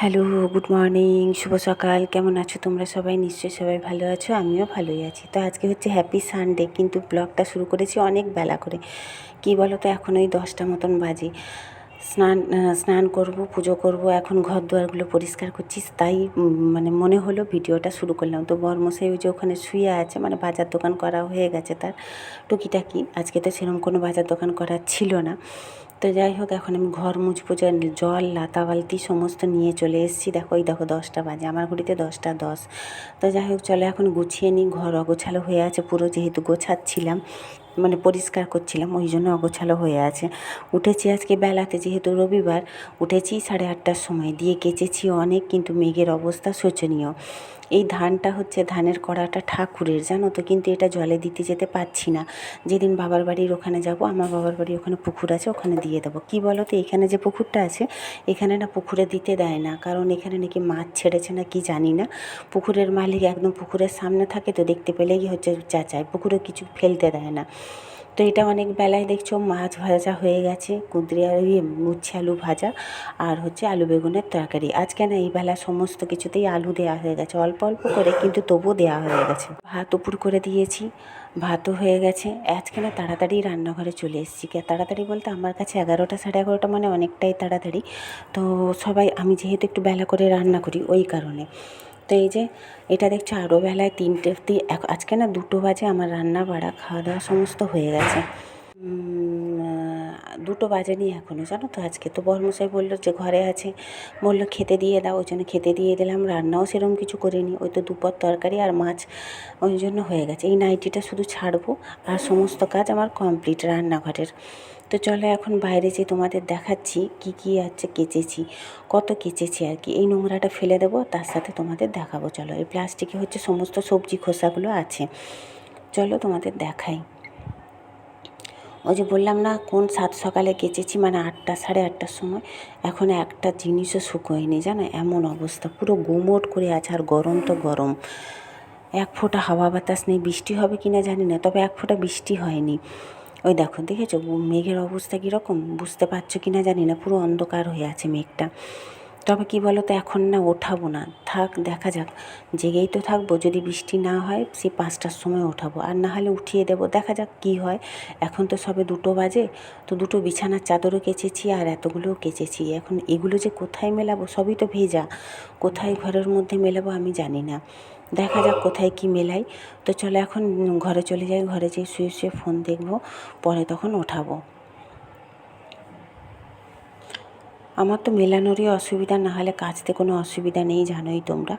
Hello, good morning, শুভ সকাল। কেমন আছো তোমরা সবাই? নিশ্চয়ই সবাই ভালো আছো, আমিও ভালোই আছি। তো আজকে হচ্ছে হ্যাপি সানডে কিন্তু ব্লগটা শুরু করেছি অনেক বেলা করে। কি বলো তো এখন ওই দশটা মতন বাজে। স্নান স্নান করব, পুজো করব, এখন ঘর দুয়ারগুলো পরিষ্কার করছি, তাই মানে মনে হলো ভিডিওটা শুরু করলাম। তো বর্মশাই ওই যে ওখানে শুয়ে আছে মানে বাজার দোকান করা হয়ে গেছে তার। টুকিটাকি, আজকে তো সেরকম কোনো বাজার দোকান করা ছিল না। তো যাই হোক এখন আমি ঘর মুছবো জল, লাতা, বালতি সমস্ত নিয়ে চলে এসেছি। দেখো ওই দেখো, দশটা বাজে। আমার ঘড়িতে দশটা দশ। তো যাই হোক চলো এখন গুছিয়ে নিই। ঘর অগোছালো হয়ে আছে, পুরো যেহেতু গোছাচ্ছিলাম মানে পরিষ্কার করছিলাম, ওই জন্য অগোছালো হয়ে আছে। উঠেছি আজকে বেলাতে, যেহেতু রবিবার, উঠেছি সাড়ে আটটার সময়। দিয়ে কেচেছি অনেক, কিন্তু মেঘের অবস্থা শোচনীয়। এই ধানটা হচ্ছে ধানের কড়াটা ঠাকুরের, জানো তো? কিন্তু এটা জলে দিতে যেতে পারছি না। যেদিন বাবার বাড়ির ওখানে যাব, আমার বাবার বাড়ির ওখানে পুকুর আছে, ওখানে দিয়ে দেবো। কী বলো তো এখানে যে পুকুরটা আছে, এখানে না পুকুরে দিতে দেয় না। কারণ এখানে নাকি মাছ ছেড়েছে না কি জানি না। পুকুরের মালিক একদম পুকুরের সামনে থাকে তো দেখতে পেলেই হচ্ছে চাচায় পুকুরে কিছু ফেলতে দেয় না। তো এটা অনেক বেলায় দেখছ মাছ ভাজা হয়ে গেছে, কুঁদরি আর ইয়ে আলু ভাজা আর হচ্ছে আলু বেগুনের তরকারি। আজকে না এই বেলা সমস্ত কিছুতেই আলু দেওয়া হয়ে গেছে, অল্প অল্প করে কিন্তু তবু দেওয়া হয়ে গেছে। ভাত উপর করে দিয়েছি, ভাতও হয়ে গেছে। আজকে না তাড়াতাড়ি রান্নাঘরে চলে এসেছি। কে তাড়াতাড়ি বলতে আমার কাছে এগারোটা সাড়ে এগারোটা মানে অনেকটাই তাড়াতাড়ি। তো সবাই, আমি যেহেতু একটু বেলা করে রান্না করি ওই কারণে। তো এই যে, এটা দেখছ আরও বেলায় তিনটে আজকে না দুটো বাজে আমার রান্না বাড়া, খাওয়া দাওয়া সমস্ত হয়ে গেছে। দুটো বাজেনি এখনও জানো তো আজকে। তো বরমশাই বলল যে ঘরে আছে, বলল খেতে দিয়ে দাও, ওই জন্য খেতে দিয়ে দিলাম, রান্নাও সেরকম কিছু করিনি, ওই তো দুপর তরকারি আর মাছ, ওই জন্য হয়ে গেছে। এই নাইটিটা শুধু ছাড়বো, আর সমস্ত কাজ আমার কমপ্লিট রান্নাঘরের। তো চলো এখন বাইরে যে তোমাদের দেখাচ্ছি কি কি আছে কেচেছি, কত কেচেছি আর কি। এই নোংরাটা ফেলে দেবো, তার সাথে তোমাদের দেখাবো। চলো, এই প্লাস্টিকে হচ্ছে সমস্ত সবজি খোসাগুলো আছে। চলো তোমাদের দেখাই। ওই যে বললাম না, কোন সাত সকালে কেচেছি মানে আটটা, সাড়ে আটটার সময়, এখন একটা জিনিসও শুকোয়নি, জানো? এমন অবস্থা, পুরো গুমোট করে আছে, আর গরম তো গরম। এক ফোঁটা হাওয়া বাতাস নেই, বৃষ্টি হবে কি না জানি না, তবে এক ফোঁটা বৃষ্টি হয়নি। ওই দেখো, দেখেছ? মেঘের অবস্থা কীরকম? বুঝতে পারছ কি না জানি না, পুরো অন্ধকার হয়ে আছে মেঘটা। তবে কি বলো তো এখন না ওঠাবো না। থাক, দেখা যাক। জেগেই তো থাকব, যদি বৃষ্টি না হয়, সে পাঁচটার সময় ওঠাবো। আর না হলে উঠিয়ে দেবো, দেখা যাক কি হয়। এখন তো সবে দুটো বাজে, তো দুটো বিছানার চাদরও কেচেছি আর এতগুলোও কেচেছি। এখন এগুলো যে কোথায় মেলাবো? সবই তো ভেজা। কোথায় ঘরের মধ্যে মেলাবো আমি জানি না। দেখা যাক কোথায় কি মেলাই। তো চলো এখন ঘরে চলে যাই, ঘরে যেয়ে শুয়ে শুয়ে ফোন দেখব, পরে তখন ওঠাবো। আমার তো মেলানোরই অসুবিধা, না হলে কাচতে কোনো অসুবিধা নেই, জানোই তোমরা।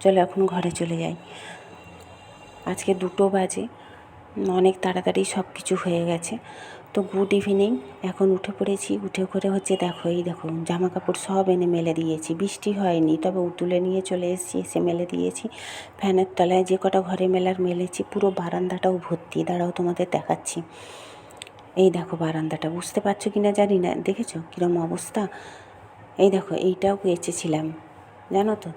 চলো এখন ঘরে চলে যাই। আজকে দুটো বাজে, অনেক তাড়াতাড়ি সব কিছু হয়ে গেছে। তো গুড ইভিনিং এখন উঠে পড়েছি। উঠে করে হচ্ছে দেখো, এই দেখো জামা কাপড় সব এনে মেলে দিয়েছি। বৃষ্টি হয়নি, তবে তুলে নিয়ে চলে এসেছি, এসে মেলে দিয়েছি। ফ্যানের তলায় যে কটা ঘরে মেলার মেলেছি, পুরো বারান্দাটাও ভর্তি। দাঁড়াও, তোমাদের দেখাচ্ছি। এই দেখো বারান্দাটা, বুঝতে পারছ কি না জানি না। দেখেছ কীরম অবস্থা? এই দেখো, এইটাও কেচেছিলাম জানো তো?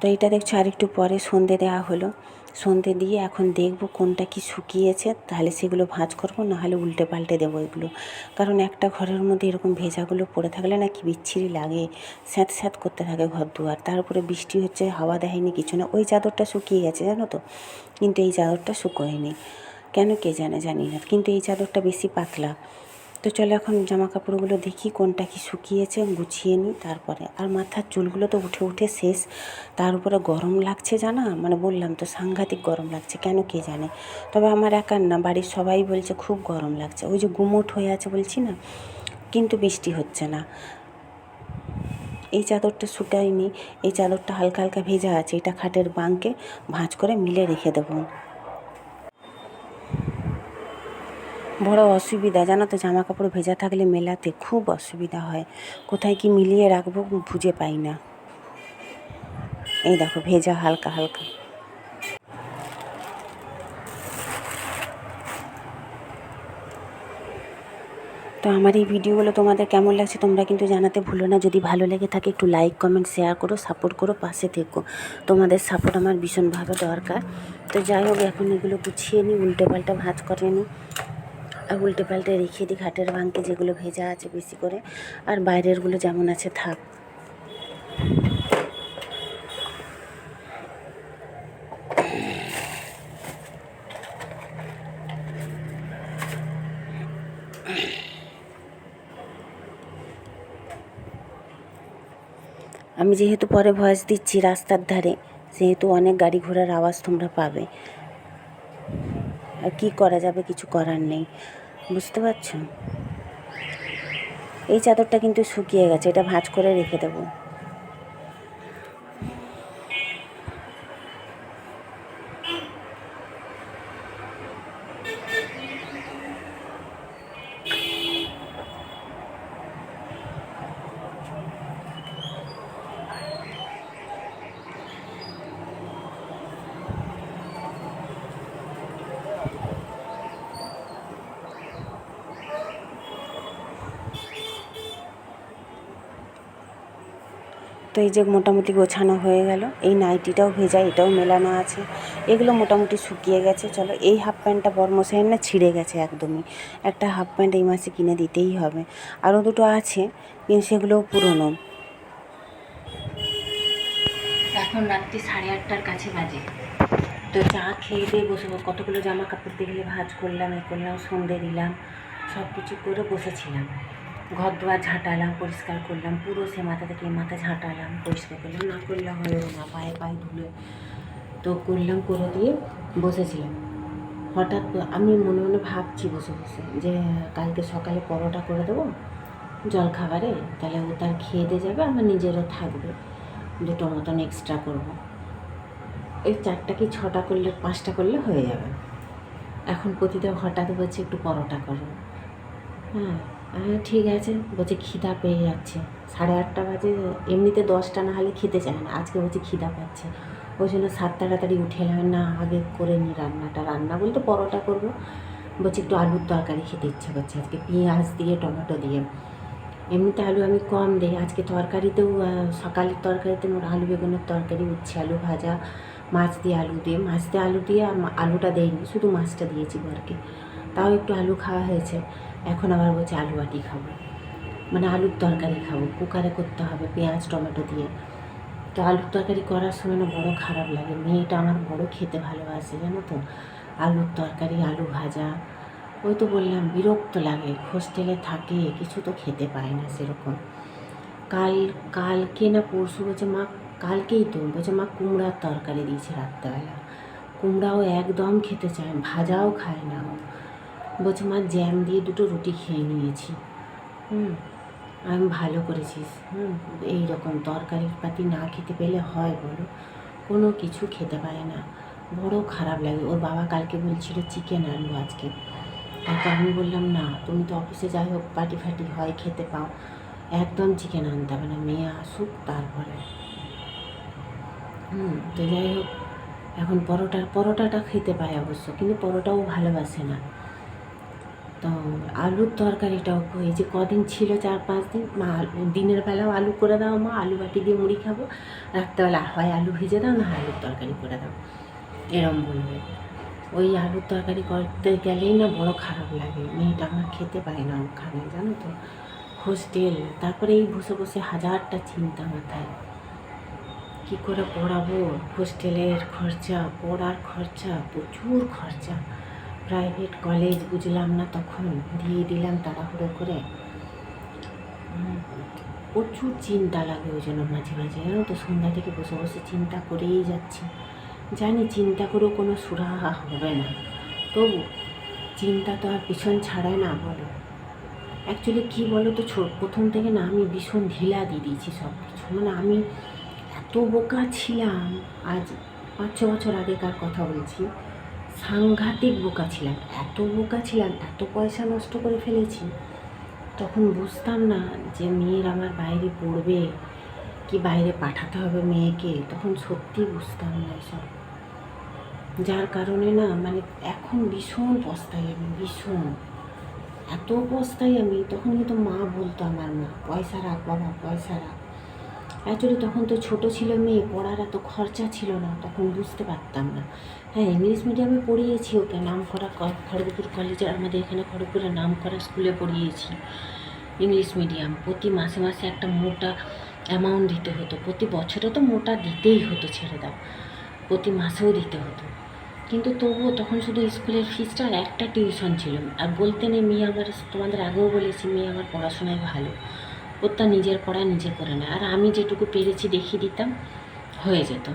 তো এইটা দেখছ আরেকটু পরে সন্ধে দেওয়া হলো। সন্ধে দিয়ে এখন দেখব কোনটা কি শুকিয়েছে, তাহলে সেগুলো ভাঁজ করব, নাহলে উল্টে পাল্টে দেবো এগুলো। কারণ একটা ঘরের মধ্যে এরকম ভেজাগুলো পড়ে থাকলে না কি বিচ্ছিরি লাগে, স্যাঁত স্যাঁত করতে থাকে ঘর দুয়ার। তারপরে বৃষ্টি হচ্ছে, হাওয়া দেয়নি, কিছু না। ওই চাদরটা শুকিয়ে গেছে, জানো তো? কিন্তু এই চাদরটা শুকোয়নি। কেন কে জানে, জানি না। কিন্তু এই চাদরটা বেশি পাতলা। তো চলো এখন জামা কাপড়গুলো দেখি কোনটা কি শুকিয়েছে গুছিয়ে নিই, তারপরে। আর মাথার চুলগুলো তো উঠে উঠে শেষ। তার উপরে গরম লাগছে জানা? মানে বললাম তো, সাংঘাতিক গরম লাগছে, কেন কে জানে? তবে আমার একার না, বাড়ির সবাই বলছে খুব গরম লাগছে। ওই যে গুমোট হয়ে আছে বলছি না? কিন্তু বৃষ্টি হচ্ছে না। এই চাদরটা শুকায়নি, এই চাদরটা হালকা হালকা ভেজা আছে, এটা খাটের বাঁকে ভাঁজ করে মিলে রেখে দেবো। বড় অসুবিধা। জানো তো জামা কাপড় ভেজা থাকলে মেলাতে খুব অসুবিধা হয়। কোথায় কি মিলিয়ে রাখব খুঁজে পাই না। এই দেখো, ভেজা হালকা হালকা। তো আমার এই ভিডিওগুলো তোমাদের কেমন লাগছে তোমরা কিন্তু জানাতে ভুলো না। যদি ভালো লেগে থাকে একটু লাইক কমেন্ট শেয়ার করো সাপোর্ট করো, পাশে থেকো। তোমাদের সাপোর্ট আমার ভীষণভাবে দরকার। তো যাই হোক, এখন এগুলো গুছিয়ে নিই উল্টে পাল্টা ভাঁজ করে নিই উল্টে পাল্টে রেখে দিই, ঘাটের ভাঙকে যেগুলো ভেজা আছে বেশি করে। আর বাইরেরগুলো যেমন আছে, থাক। আমি যেহেতু পরে ভয়েস দিচ্ছি রাস্তার ধারে, সেহেতু অনেক গাড়ি ঘোড়ার আওয়াজ তোমরা পাবে। আর কী করা যাবে কিছু করার নেই। বুঝতে পারছ? এই চাদরটা কিন্তু শুকিয়ে গেছে, এটা ভাঁজ করে রেখে দেবো। তো এই যে মোটামুটি গোছানো হয়ে গেল। এই নাইটিটাও ভেজা, এটাও মেলানো আছে। এগুলো মোটামুটি শুকিয়ে গেছে। চলো, এই হাফ প্যান্টটা বর্মশাইয়ের না ছিঁড়ে গেছে একদমই। একটা হাফ প্যান্ট এই মাসে কিনে দিতেই হবে। আরও দুটো আছে, কিন্তু সেগুলোও পুরনো। এখন রাত্রি সাড়ে আটটার কাছে বাজে। তো চা খেয়ে দিয়ে বসে কতগুলো জামা কাপড় দেখলে ভাজ করলাম, এ করলাম, সন্ধে দিলাম সব কিছু করে বসেছিলাম। ঘর দুয়ার ঝাঁটালাম, পরিষ্কার করলাম, পুরো সে মাথা থেকে মাথা ঝাঁটালাম, পরিষ্কার করলাম, না করলে হয় না, পায়ে পায়ে ধুলে তো করলাম, করে দিয়ে বসেছিলাম। হঠাৎ আমি মনে মনে ভাবছি বসে বসে যে কালকে সকালে পরোটা করে দেবো জল খাবারে তাহলে ও তার খেয়ে দিয়ে যাবে, আমার নিজেরও থাকবে, দুটো মতন এক্সট্রা করব। এই চারটা কি ছটা করলে, পাঁচটা করলে হয়ে যাবে। এখন প্রতিদিন হঠাৎ বলছে, একটু পরোটা করো। হ্যাঁ। ঠিক আছে, বলছে খিদা পেয়ে যাচ্ছে। সাড়ে আটটা বাজে, এমনিতে দশটা না হলে খেতে চায় না, আজকে বলছে খিদা পাচ্ছে। ওই জন্য সাত তাড়াতাড়ি উঠে এলাম, না, আগে করে নি রান্নাটা। রান্না বলতে পরোটা করব। বলছে একটু আলুর তরকারি খেতে ইচ্ছে করছে, আজকে পেঁয়াজ দিয়ে, টমেটো দিয়ে। এমনিতে আলু আমি কম দিই, আজকে তরকারিতেও সকালের তরকারিতে মোট আলু বেগুনের তরকারি, উচ্ছে আলু ভাজা, মাছ দিয়ে আলু দিয়ে। মাছ দিয়ে আলু দিয়ে আলুটা দেয়নি শুধু মাছটা দিয়েছি বরকে। তাও একটু আলু খাওয়া হয়েছে। এখন আবার বলছে আলু বাটি খাব। মানে আলুর তরকারি খাব। কুকারে করতে হবে পেঁয়াজ, টমেটো দিয়ে। তো আলুর তরকারি করার সময় না বড়ো খারাপ লাগে। মেয়েটা আমার বড় খেতে ভালোবাসে, জানো তো? আলুর তরকারি, আলু ভাজা। ওই তো বললাম, বিরক্ত লাগে। হোস্টেলে থাকে, কিছু তো খেতে পায় না সেরকম। কাল, কালকে না পরশু বলছে, মা, কালকেই তো। বলছে, মা, কুমড়ার তরকারি দিয়েছে রাত্রেবেলা। কুমড়াও একদম খেতে চায় ভাজাও খায় না। বলছে মা জ্যাম দিয়ে দুটো রুটি খেয়ে নিয়েছি। হুম, আমি ভালো করেছিস। হুম এই রকম তরকারি পাতি না খেতে পেলে হয় বলো। কোনো কিছু খেতে পারে না। বড় খারাপ লাগে। ওর বাবা কালকে বলছিল চিকেন আনব আজকে। তারপর আমি বললাম, না, তুমি তো অফিসে যাই হোক পার্টি ফাটি হয়, খেতে পাও। একদম চিকেন আনতে হবে না। মেয়ে আসুক, তারপরে। হুম, তো যাই হোক, এখন পরোটা, পরোটাটা খেতে পায় অবশ্য, কিন্তু পরোটাও ভালোবাসে না। তো আলুর তরকারিটাও যে কদিন ছিল চার পাঁচ দিন, মা দিনের বেলাও আলু করে দাও মা, আলু বাটি দিয়ে মুড়ি খাব। রাত্রেবেলা হয় আলু ভেজে দাও, না আলুর তরকারি করে দাও। এরম বলবে। ওই আলুর তরকারি করতে গেলেই না বড় খারাপ লাগে। মেয়েটা আমার খেতে পায় না ওখানে জানো তো। হোস্টেল, তারপরে এই বসে বসে হাজারটা চিন্তা মাথায়। কী করে পড়াবো? হোস্টেলের খরচা, পড়ার খরচা, প্রচুর খরচা। প্রাইভেট কলেজ বুঝলাম না, তখন দিয়ে দিলাম তাড়াহুড়ো করে। প্রচুর চিন্তা লাগে ওই জন্য মাঝে মাঝে, জানো তো, সন্ধ্যা থেকে বসে বসে চিন্তা করেই যাচ্ছি। জানি চিন্তা করেও কোনো সুরাহা হবে না, তবু চিন্তা তো আর পিছন ছাড়ায় না বলো। অ্যাকচুয়ালি কী বলো তো প্রথম থেকে না আমি ভীষণ ঢিলা দিয়ে দিয়েছি সব কিছু মানে আমি এত বোকা ছিলাম, আজ পাঁচ, ছ বছর আগেকার কথা বলছি। সাংঘাতিক বোকা ছিলাম। এত বোকা ছিলাম, এত পয়সা নষ্ট করে ফেলেছি। তখন বুঝতাম না যে মেয়ের আমার বাইরে পড়বে কি বাইরে পাঠাতে হবে মেয়েকে। তখন সত্যি বুঝতাম না এসব। যার কারণে না মানে এখন ভীষণ পস্তাই আমি, ভীষণ। এত পস্তাই আমি, তখন কিন্তু মা বলতো আমার মা, পয়সা রাখ বাবা, পয়সা রাখ। অ্যাকচুয়ালি তখন তো ছোট ছিল মেয়ে, পড়ার এত খরচা ছিল না, তখন বুঝতে পারতাম না। হ্যাঁ ইংলিশ মিডিয়ামে পড়িয়েছি ওকে নাম করা খড়গপুর কলেজে আমাদের এখানে খড়গপুরে নাম করা স্কুলে পড়িয়েছি ইংলিশ মিডিয়াম প্রতি মাসে মাসে একটা মোটা অ্যামাউন্ট দিতে হতো। প্রতি বছরে তো মোটা দিতেই হতো, ছেড়ে দাও। প্রতি মাসেও দিতে হতো। কিন্তু তবুও তখন শুধু স্কুলের ফিসটা আর একটা টিউশন ছিল। আর বলতে নেই, মেয়ে আমার, তোমাদের আগেও বলেছি, মেয়ে আমার পড়াশোনায় ভালো। ওর তা নিজের পড়া নিজে করে নেয়। আর আমি যেটুকু পেরেছি দেখিয়ে দিতাম, হয়ে যেত।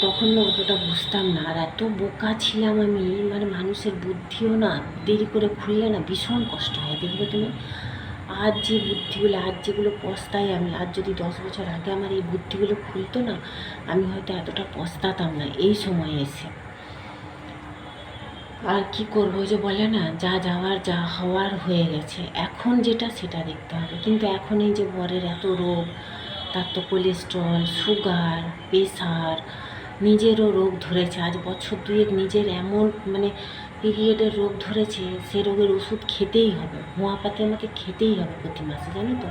তখন না অতটা বুঝতাম না। আর এত বোকা ছিলাম আমি মানে মানুষের বুদ্ধিও না, দেরি করে খুললে না ভীষণ কষ্ট হয়। দেখবে তুমি? আজ যে বুদ্ধিগুলো, আজ যেগুলো পস্তাই আমি, আজ যদি দশ বছর আগে আমার এই বুদ্ধিগুলো খুলতো না, আমি হয়তো এতটা পস্তাতাম না এই সময়ে এসে। আর কি করব যে বলে না, যা যাওয়ার, যা হওয়ার হয়ে গেছে। এখন যেটা, সেটা দেখতে হবে। কিন্তু এখন এই যে বরের এত রোগ, তার তো কোলেস্ট্রল সুগার প্রেশার নিজেরও রোগ ধরেছে। আজ বছর দুয়েক নিজের এমন মানে পিরিয়ডের রোগ ধরেছে, সে রোগের ওষুধ খেতেই হবে। হোমিওপ্যাথি আমাকে খেতেই হবে প্রতি মাসে, জানো তো?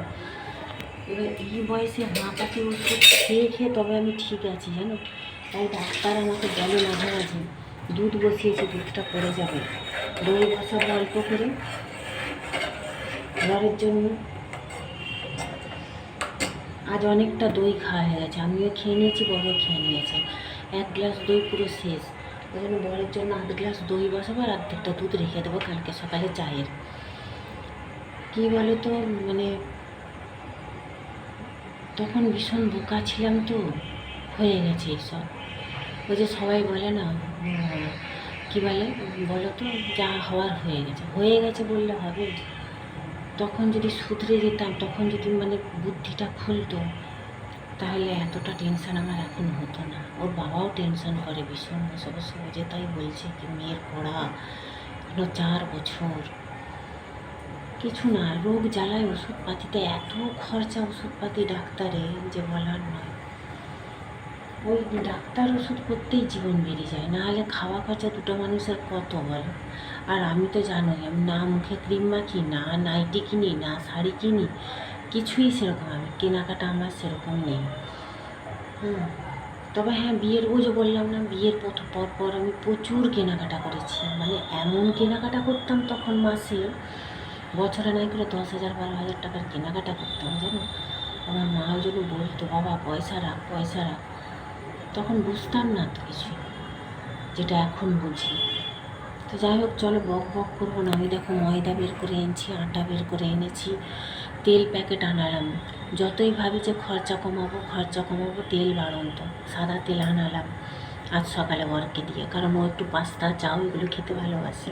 এবার এই বয়সে হোমিওপ্যাথি ওষুধ খেয়ে খেয়ে তবে আমি ঠিক আছি, জানো? তাই ডাক্তার আমাকে বলে মাঝে মাঝে, দুধ বসিয়েছে, দুধটা পড়ে যাবে। দই বসাবো অল্প করে। ঘরের জন্য। আজ অনেকটা দই খাওয়া হয়ে গেছে। আমিও খেয়ে নিয়েছি বড়ও খেয়ে নিয়েছে। এক গ্লাস দই পুরো শেষ। ওই জন্য বরের জন্য আধ গ্লাস দই বসাবো আর অর্ধেকটা দুধ রেখে দেবো কালকে সকালে চায়ের। কী বলো তো মানে তখন ভীষণ বোকা ছিলাম তো, হয়ে গেছে এইসব ওই যে সবাই বলে না কী বলে বলো তো যা হওয়ার হয়ে গেছে। হয়ে গেছে বললে হবে। তখন যদি শুধরে যেতাম, তখন যদি মানে বুদ্ধিটা খুলতো তাহলে এতটা টেনশন আমার এখন হতো না। ওর বাবাও টেনশন করে ভীষণ ও যে তাই বলছে কি, মেয়ের পড়া এখনও চার বছর। কিছু না, রোগ জ্বালায় ওষুধপাতিতে, এত খরচা ওষুধপাতি ডাক্তারে যে বলার নয়। ওই ডাক্তার ওষুধ করতেই জীবন বেরিয়ে যায় না হলে খাওয়া খরচা দুটো মানুষের কত বলো? আর আমি তো জানোই, আমি না মুখে ক্রিম মাখি, না নাইটি কিনি, না শাড়ি কিনি কিছুই সেরকম আমি কেনাকাটা আমার সেরকম নেই। হুম, তবে হ্যাঁ বিয়ের ওই যে বললাম না, বিয়ের পর পর আমি প্রচুর কেনাকাটা করেছি। মানে এমন কেনাকাটা করতাম তখন মাসে, বছরে নাই করে দশ হাজার, বারো হাজার টাকার কেনাকাটা করতাম, জানো? আমার মা জন্য বলতো, বাবা, পয়সা রাখ পয়সা রাখ। তখন বুঝতাম না তো কিছু, যেটা এখন বুঝি। তো যাই হোক, চলো বক বক করব না আমি দেখো ময়দা বের করে এনেছি, আটা বের করে এনেছি। তেল প্যাকেট আনালাম। যতই ভাবি যে খরচা কমাবো খরচা কমাবো, তেল বাড়ন্ত। সাদা তেল আনালাম। আজ সকালে বরকে দিয়ে। কারণ ও একটু পাস্তা, চাও, এগুলো খেতে ভালোবাসে।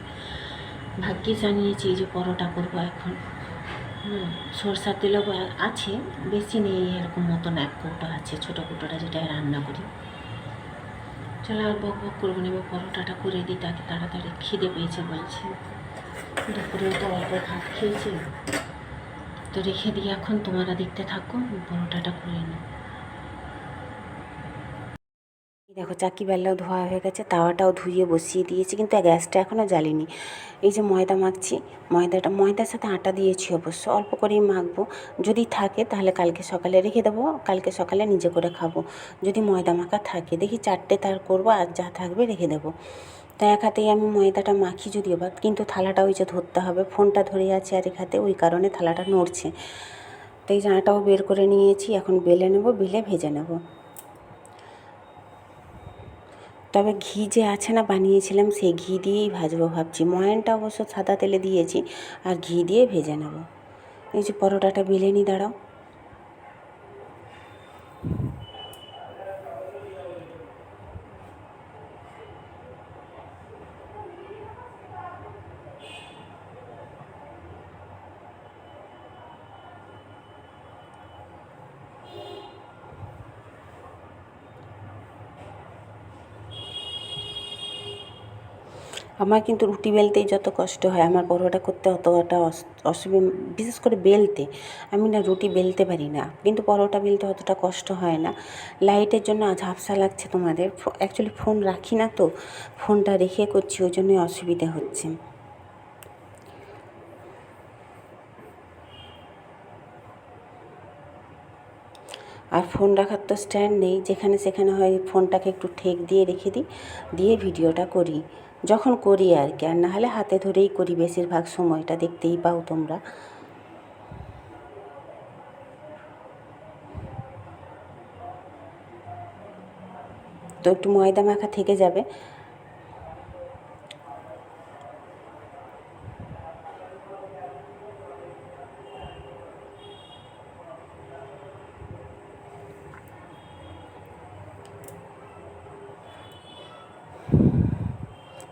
ভাগ্যে জানিয়েছি যে পরোটা করব এখন। সরষার তেলও আছে, বেশি নেই, এরকম মতন এক কৌটো আছে, ছোটো কৌটোটা যেটা রান্না করি। চলো আর বক বক করব না পরোটাটা করে দিই, তাকে তাড়াতাড়ি খিদে পেয়েছে বলছে। দুপুরেও তো অল্প ভাত খেয়েছি। তো রেখে দিই এখন তোমরা দেখতে থাকো, পরোটাটা করে নিই দেখো, চাকি বেল্লাও ধোয়া হয়ে গেছে, তাওয়াটাও ধুয়ে বসিয়ে দিয়েছি, কিন্তু গ্যাসটা এখনও জ্বালিনি। এই যে ময়দা মাখছি, ময়দাটা, ময়দার সাথে আটা দিয়েছি অবশ্য, অল্প করেই মাখবো। যদি থাকে তাহলে কালকে সকালে রেখে দেবো, কালকে সকালে নিজে করে খাব। যদি ময়দা মাখা থাকে, দেখি চারটে তার করব, আর যা থাকবে রেখে দেবো। তো এক হাতেই আমি ময়দাটা মাখি যদিও বা, কিন্তু থালাটা ওই যে ধরতে হবে, ফোনটা ধরে আছে আর এক হাতে, ওই কারণে থালাটা নড়ছে। তো এই জানাটাও বের করে নিয়েছি, এখন বেলে নেব, বেলে ভেজে নেব। তবে ঘি যে আছে না, বানিয়েছিলাম, সেই ঘি দিয়েই ভাজবো ভাবছি। ময়ানটা অবশ্য সাদা তেলে দিয়েছি, আর ঘি দিয়ে ভেজে নেব। এই যে পরোটাটা বেলে নি, দাঁড়াও। আমার কিন্তু রুটি বেলতেই যত কষ্ট হয়, আমার পরোটা করতে অতটা অসুবিধা, বিশেষ করে বেলতে। আমি না রুটি বেলতে পারি না, কিন্তু পরোটা বেলতে অতটা কষ্ট হয় না। লাইটের জন্য ঝাপসা লাগছে তোমাদের। অ্যাকচুয়ালি ফোন রাখি না তো ফোনটা রেখে করছি, ওই জন্যই অসুবিধা হচ্ছে। আর ফোন রাখার তো স্ট্যান্ড নেই, যেখানে সেখানে হয় ফোনটাকে একটু ঠেক দিয়ে রেখে দিই, দিয়ে ভিডিওটা করি। যখন করি আর কি, আর নাহলে হাতে ধরেই করি বেশিরভাগ সময়টা, দেখতেই পাও তোমরা। তো একটু ময়দা মাখা থেকে যাবে।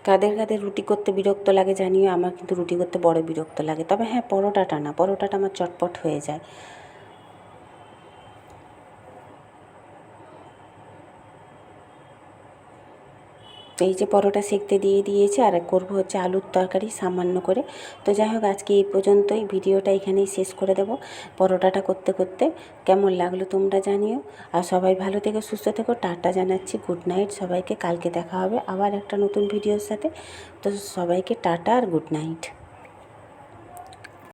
কাদের কাদের রুটি করতে বিরক্ত লাগে জানিও, আমার কিন্তু রুটি করতে বড় বিরক্ত লাগে। তবে হ্যাঁ পরোটাটা না, পরোটাটা আমার চটপট হয়ে যায়। এই যে পরোটা সেকতে দিয়ে দিয়েছে, আর করব হচ্ছে আলুর তরকারি সামান্য করে। তো যাই হোক, আজকে এই পর্যন্তই। ভিডিওটা এখানেই শেষ করে দেব। পরোটাটা করতে করতে কেমন লাগল তোমরা জানিও। আর সবাই ভালো থেকে, সুস্থ থেকো। টাটা জানাচ্ছি। Good night. সবাইকে কালকে দেখা হবে আবার একটা নতুন ভিডিওর সাথে। তো সবাইকে টাটা আর গুড নাইট।